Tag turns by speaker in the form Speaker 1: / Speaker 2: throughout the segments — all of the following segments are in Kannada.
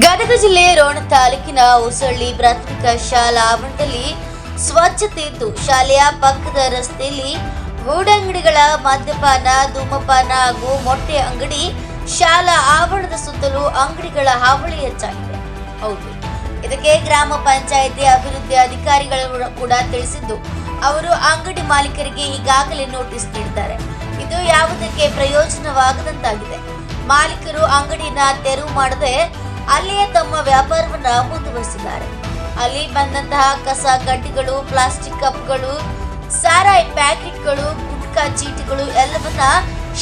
Speaker 1: ಗದಗ ಜಿಲ್ಲೆ ರೋಣ ತಾಲೂಕಿನ ಉಸಳ್ಳಿ ಪ್ರಾಥಮಿಕ ಶಾಲಾ ಆವರಣದಲ್ಲಿ ಸ್ವಚ್ಛತೆ ಇದ್ದು ಶಾಲೆಯ ಪಕ್ಕದ ರಸ್ತೆಯಲ್ಲಿ ಗೂಡಂಗಡಿಗಳ ಮದ್ಯಪಾನ, ಧೂಮಪಾನ ಹಾಗೂ ಮೊಟ್ಟೆ ಅಂಗಡಿ ಶಾಲಾ ಆವರಣದ ಸುತ್ತಲೂ ಅಂಗಡಿಗಳ ಹಾವಳಿ ಹೆಚ್ಚಾಗಿದೆ. ಹೌದು, ಇದಕ್ಕೆ ಗ್ರಾಮ ಪಂಚಾಯಿತಿ ಅಭಿವೃದ್ಧಿ ಅಧಿಕಾರಿಗಳು ಕೂಡ ತಿಳಿಸಿದ್ದು, ಅವರು ಅಂಗಡಿ ಮಾಲೀಕರಿಗೆ ಈಗಾಗಲೇ ನೋಟಿಸ್ ನೀಡಿದ್ದಾರೆ. ಇದು ಯಾವುದಕ್ಕೆ ಪ್ರಯೋಜನವಾಗದಂತಾಗಿದೆ. ಮಾಲೀಕರು ಅಂಗಡಿನ ತೆರವು ಮಾಡದೆ ಅಲ್ಲಿಯೇ ತಮ್ಮ ವ್ಯಾಪಾರವನ್ನ ಮುಂದುವರಿಸಿದ್ದಾರೆ. ಅಲ್ಲಿ ಬಂದಂತಹ ಕಸ ಕಡ್ಡಿಗಳು ಪ್ಲಾಸ್ಟಿಕ್ ಕಪ್ಗಳು ಸಾರಾಯಿ ಪ್ಯಾಕೆಟ್ಗಳು, ಗುಟ್ಕಾ ಚೀಟಿಗಳು ಎಲ್ಲವನ್ನ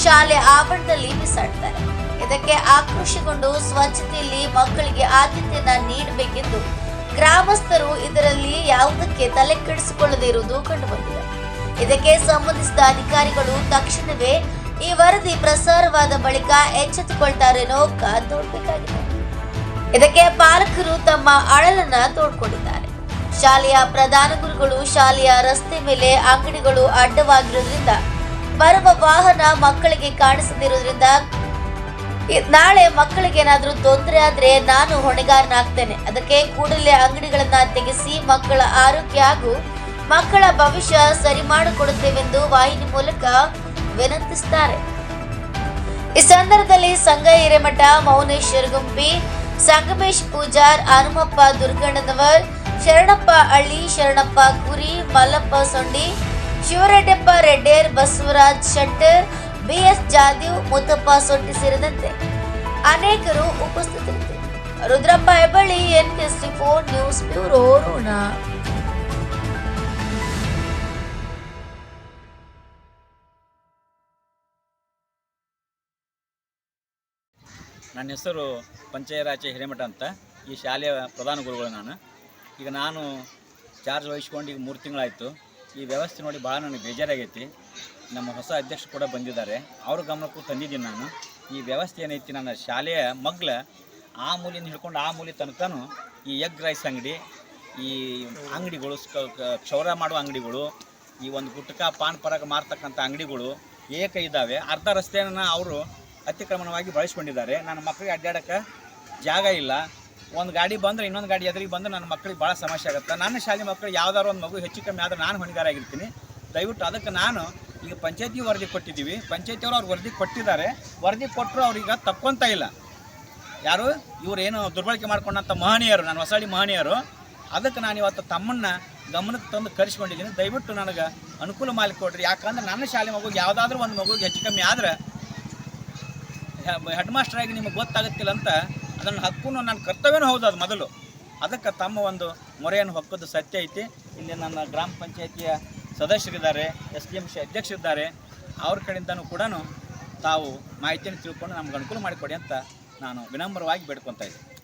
Speaker 1: ಶಾಲೆ ಆವರಣದಲ್ಲಿ ಬಿಸಾಡ್ತಾರೆ. ಇದಕ್ಕೆ ಆಕ್ರೋಶಗೊಂಡು ಸ್ವಚ್ಛತೆಯಲ್ಲಿ ಮಕ್ಕಳಿಗೆ ಆದ್ಯತೆಯನ್ನ ನೀಡಬೇಕೆಂದು ಗ್ರಾಮಸ್ಥರು ಇದರಲ್ಲಿ ಯಾವುದಕ್ಕೆ ತಲೆ ಕೆಡಿಸಿಕೊಳ್ಳದೇ ಇರುವುದು ಕಂಡುಬಂದಿದೆ. ಇದಕ್ಕೆ ಸಂಬಂಧಿಸಿದ ಅಧಿಕಾರಿಗಳು ತಕ್ಷಣವೇ ಈ ವರದಿ ಪ್ರಸಾರವಾದ ಬಳಿಕ ಎಚ್ಚೆತ್ತುಕೊಳ್ತಾರೇನೋ ಕಾದು ನೋಡ್ಬೇಕಾಗಿದೆ. ಇದಕ್ಕೆ ಪಾಲಕರು ತಮ್ಮ ಅಳಲನ್ನ ತೋಡ್ಕೊಂಡಿದ್ದಾರೆ. ಶಾಲೆಯ ಪ್ರಧಾನ ಗುರುಗಳು, ಶಾಲೆಯ ರಸ್ತೆ ಮೇಲೆ ಅಂಗಡಿಗಳು ಅಡ್ಡವಾಗಿರೋದ್ರಿಂದ ಬರುವ ವಾಹನ ಮಕ್ಕಳಿಗೆ ಕಾಣಿಸದಿರೋದ್ರಿಂದ ನಾಳೆ ಮಕ್ಕಳಿಗೆ ಏನಾದ್ರೂ ತೊಂದರೆ ಆದ್ರೆ ನಾನು ಹೊಣೆಗಾರನಾಗ್ತೇನೆ. ಅದಕ್ಕೆ ಕೂಡಲೇ ಅಂಗಡಿಗಳನ್ನ ತೆಗೆಸಿ ಮಕ್ಕಳ ಆರೋಗ್ಯ ಹಾಗೂ ಮಕ್ಕಳ ಭವಿಷ್ಯ ಸರಿ ಮಾಡಿಕೊಡುತ್ತೇವೆಂದು ವಾಹಿನಿ ಮೂಲಕ ವಿನಂತಿಸುತ್ತಾರೆ ಈ ಸಂದರ್ಭದಲ್ಲಿ ಸಂಘ ಹಿರೇಮಠ ಮೌನೇಶ್ವರ ಗುಂಪಿ ಸಂಗಮೇಶ್ ಪೂಜಾರ್, ಹನುಮಪ್ಪ ದುರ್ಗಣ್ಣನವರ್, ಶರಣಪ್ಪ ಹಳ್ಳಿ, ಶರಣಪ್ಪ ಕುರಿ, ಮಲ್ಲಪ್ಪ ಸೊಂಡಿ, ಶಿವರೆಡ್ಡಪ್ಪ ರೆಡ್ಡೇರ್, ಬಸವರಾಜ್ ಶೆಟ್ಟರ್, ಬಿಎಸ್ ಜಾದೀವ್, ಮುತ್ತಪ್ಪ ಸೊಟ್ಟಿ ಸೇರಿದಂತೆ ಅನೇಕರು ಉಪಸ್ಥಿತರಿದ್ದರು. Rudrappa Hebballi N four news bureau, Rona.
Speaker 2: ನನ್ನ ಹೆಸರು ಪಂಚಯರಾಚೆ ಹಿರೇಮಠ ಅಂತ. ಈ ಶಾಲೆಯ ಪ್ರಧಾನ ಗುರುಗಳು ನಾನು. ಈಗ ನಾನು ಚಾರ್ಜ್ ವಹಿಸ್ಕೊಂಡು ಈಗ ಮೂರು ತಿಂಗಳಾಯಿತು. ಈ ವ್ಯವಸ್ಥೆ ನೋಡಿ ಭಾಳ ನನಗೆ ಬೇಜಾರಾಗೈತಿ. ನಮ್ಮ ಹೊಸ ಅಧ್ಯಕ್ಷರು ಕೂಡ ಬಂದಿದ್ದಾರೆ. ಅವ್ರ ಗಮನಕ್ಕೂ ತಂದಿದ್ದೀನಿ ನಾನು. ಈ ವ್ಯವಸ್ಥೆ ಏನೈತಿ ನನ್ನ ಶಾಲೆಯ ಮಗ್ಲ ಆ ಮೂಲಿನ ಹಿಡ್ಕೊಂಡು ಆ ಮೂಲಿ ತನಕನೂ ಈ ಎಗ್ ರೈಸ್ ಅಂಗಡಿ, ಈ ಅಂಗಡಿಗಳು ಕ್ಷೌರ ಮಾಡುವ ಅಂಗಡಿಗಳು, ಈ ಒಂದು ಗುಟ್ಕ ಪಾನ್ ಪರಾಗ ಮಾರ್ತಕ್ಕಂಥ ಅಂಗಡಿಗಳು ಏಕ ಇದ್ದಾವೆ ಅರ್ಧ ರಸ್ತೆಯನ್ನು ಅವರು ಅತಿಕ್ರಮಣವಾಗಿ ಬಳಸ್ಕೊಂಡಿದ್ದಾರೆ. ನನ್ನ ಮಕ್ಕಳಿಗೆ ಅಡ್ಡಾಡಕ್ಕೆ ಜಾಗ ಇಲ್ಲ. ಒಂದು ಗಾಡಿ ಬಂದರೆ ಇನ್ನೊಂದು ಗಾಡಿ ಎದುರಿಗೆ ಬಂದ್ರೆ ನನ್ನ ಮಕ್ಕಳಿಗೆ ಭಾಳ ಸಮಸ್ಯೆ ಆಗುತ್ತೆ. ನನ್ನ ಶಾಲೆ ಮಕ್ಕಳು ಯಾವ್ದಾದ್ರು ಒಂದು ಮಗು ಹೆಚ್ಚು ಕಮ್ಮಿ ಆದ್ರೆ ನಾನು ಹೊಣೆಗಾರಾಗಿರ್ತೀನಿ ದಯವಿಟ್ಟು ಅದಕ್ಕೆ ನಾನು ಈಗ ಪಂಚಾಯತಿ ವರದಿ ಕೊಟ್ಟಿದ್ದೀವಿ. ಪಂಚಾಯತಿಯವರು ಅವ್ರು ವರದಿ ಕೊಟ್ಟಿದ್ದಾರೆ. ವರದಿ ಕೊಟ್ಟರು ಅವ್ರೀಗ ತಕ್ಕೊಂತ ಇಲ್ಲ. ಯಾರು? ಇವರೇನು ದುರ್ಬಳಕೆ ಮಾಡ್ಕೊಂಡಂಥ ಮಹನೀಯರು ನಾನು ಹೊಸಳ್ಳಿ ಮಹನೀಯರು. ಅದಕ್ಕೆ ನಾನು ಇವತ್ತು ತಮ್ಮನ್ನ ಗಮನಕ್ಕೆ ತಂದು ಕರೆಸ್ಕೊಂಡಿದ್ದೀನಿ. ದಯವಿಟ್ಟು ನನಗೆ ಅನುಕೂಲ ಮಾಡಿಕೊಡ್ರಿ. ಯಾಕಂದ್ರೆ ನನ್ನ ಶಾಲೆ ಮಗುಗೆ ಯಾವುದಾದ್ರೂ ಒಂದು ಮಗುಗೆ ಹೆಚ್ಚು ಕಮ್ಮಿ ಆದ್ರೆ ಹೆಡ್ ಮಾಸ್ಟರ್ ಆಗಿ ನಿಮಗೆ ಗೊತ್ತಾಗುತ್ತಿಲ್ಲ ಅಂತ ಅದನ್ನು ಹಕ್ಕು ನನ್ನ ಕರ್ತವ್ಯನೂ ಹೌದು ಅದು ಮೊದಲು. ಅದಕ್ಕೆ ತಮ್ಮ ಒಂದು ಮೊರೆಯನ್ನು ಹೊಕ್ಕದ್ದು ಸತ್ಯ ಐತಿ. ಇಲ್ಲಿ ನನ್ನ ಗ್ರಾಮ ಪಂಚಾಯತಿಯ ಸದಸ್ಯರಿದ್ದಾರೆ, ಎಸ್ ಡಿ ಎಂ ಸಿ ಅಧ್ಯಕ್ಷರಿದ್ದಾರೆ. ಅವ್ರ ಕಡೆಯಿಂದನೂ ಕೂಡ ತಾವು ಮಾಹಿತಿಯನ್ನು ತಿಳ್ಕೊಂಡು ನಮ್ಗೆ ಅನುಕೂಲ ಮಾಡಿಕೊಡಿ ಅಂತ ನಾನು ವಿನಮ್ರವಾಗಿ ಬೇಡ್ಕೊತಾ ಇದ್ದೀನಿ.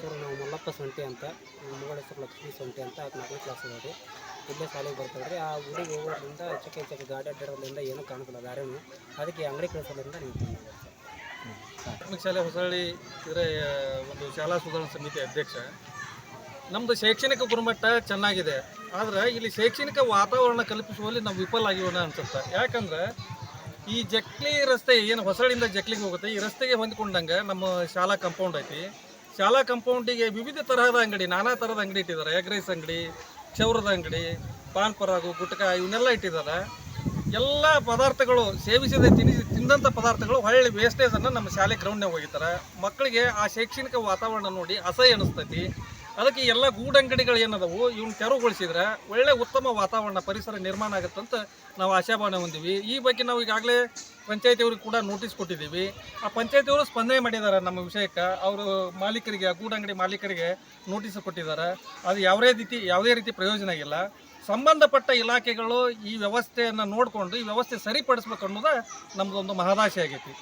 Speaker 3: ಸರ್, ನಾವು ಮಲ್ಲಪ್ಪ ಸೊಂಟಿ ಅಂತ, ನಮ್ಮ ಹೆಸರು ಲಕ್ಷ್ಮೀ ಸೊಂಟಿ ಅಂತ ನಾಲ್ಕನೇ ಕ್ಲಾಸ್ ಇದ್ದಾರೆ ಇಲ್ಲೇ ಶಾಲೆಗೆ ಬರ್ತಾರೆ ರೀ ಆ ಊರಿಗೆ ಹೋಗೋದ್ರಿಂದ ಚಿಕ್ಕ ಚಿಕ್ಕ ಗಾಡಿ ಅಡ್ಡಾಡೋದ್ರಿಂದ ಏನೂ ಕಾಣಿಸಲ್ಲ ದಾರಿನೂ. ಅದಕ್ಕೆ ಅಂಗಡಿ ಕಳಿಸೋದ್ರಿಂದ ನೀವು
Speaker 4: ಪ್ರಾಥಮಿಕ ಶಾಲೆ ಹೊಸಳ್ಳಿ ಇದರ ಒಂದು ಶಾಲಾ ಸುಧಾರಣಾ ಸಮಿತಿ ಅಧ್ಯಕ್ಷ. ನಮ್ಮದು ಶೈಕ್ಷಣಿಕ ಗುಣಮಟ್ಟ ಚೆನ್ನಾಗಿದೆ, ಆದರೆ ಇಲ್ಲಿ ಶೈಕ್ಷಣಿಕ ವಾತಾವರಣ ಕಲ್ಪಿಸುವಲ್ಲಿ ನಾವು ವಿಫಲ ಆಗಿರೋಣ ಅನ್ಸುತ್ತೆ. ಯಾಕಂದ್ರೆ ಈ ಜಕ್ಲಿ ರಸ್ತೆ, ಏನು ಹೊಸಳಿಂದ ಜಕ್ಲಿಗೆ ಹೋಗುತ್ತೆ, ಈ ರಸ್ತೆಗೆ ಹೊಂದ್ಕೊಂಡಂಗೆ ನಮ್ಮ ಶಾಲಾ ಕಾಂಪೌಂಡ್ ಐತಿ. ಶಾಲಾ ಕಾಂಪೌಂಡಿಗೆ ವಿವಿಧ ತರಹದ ಅಂಗಡಿ, ನಾನಾ ಥರದ ಅಂಗಡಿ ಇಟ್ಟಿದ್ದಾರೆ. ಎಗ್ ರೈಸ್ ಅಂಗಡಿ, ಚೌರದ ಅಂಗಡಿ, ಪಾನ್ ಪರಾಗು, ಗುಟ್ಕ ಇವನ್ನೆಲ್ಲ ಇಟ್ಟಿದ್ದಾರೆ. ಎಲ್ಲ ಪದಾರ್ಥಗಳು ಸೇವಿಸಿದ ತಿನ್ನಿಸಿ ತಿಂದಂಥ ಪದಾರ್ಥಗಳು ಹೊಳ್ಳಿ ವೇಸ್ಟೇಜನ್ನು ನಮ್ಮ ಶಾಲೆ ಗ್ರೌಂಡ್ನಾಗ ಹೋಗಿದ್ದಾರೆ ಮಕ್ಕಳಿಗೆ ಆ ಶೈಕ್ಷಣಿಕ ವಾತಾವರಣ ನೋಡಿ ಅಸಹ್ಯ ಅನಿಸ್ತೈತಿ. ಅದಕ್ಕೆ ಎಲ್ಲ ಗೂಡಂಗಡಿಗಳು ಏನದವು, ಇವ್ನ ತೆರವುಗೊಳಿಸಿದ್ರೆ ಒಳ್ಳೆ ಉತ್ತಮ ವಾತಾವರಣ, ಪರಿಸರ ನಿರ್ಮಾಣ ಆಗುತ್ತಂತ ನಾವು ಆಶಾಭಾವನೆ ಹೊಂದಿವಿ. ಈ ಬಗ್ಗೆ ನಾವು ಈಗಾಗಲೇ ಪಂಚಾಯತಿಯವ್ರಿಗೆ ಕೂಡ ನೋಟಿಸ್ ಕೊಟ್ಟಿದ್ದೀವಿ. ಆ ಪಂಚಾಯತಿಯವರು ಸ್ಪಂದನೆ ಮಾಡಿದ್ದಾರೆ ನಮ್ಮ ವಿಷಯಕ್ಕೆ. ಅವರು ಮಾಲೀಕರಿಗೆ, ಆ ಗೂಡಂಗಡಿ ಮಾಲೀಕರಿಗೆ ನೋಟಿಸ್ ಕೊಟ್ಟಿದ್ದಾರೆ. ಅದು ಯಾವುದೇ ರೀತಿ ಯಾವುದೇ ರೀತಿ ಪ್ರಯೋಜನ ಇಲ್ಲ ಸಂಬಂಧಪಟ್ಟ ಇಲಾಖೆಗಳು ಈ ವ್ಯವಸ್ಥೆಯನ್ನು ನೋಡಿಕೊಂಡು, ಈ ವ್ಯವಸ್ಥೆ ಸರಿಪಡಿಸ್ಬೇಕು ಅನ್ನೋದು ನಮ್ಮದೊಂದು ಮಹದಾಶೆ ಆಗೈತಿ.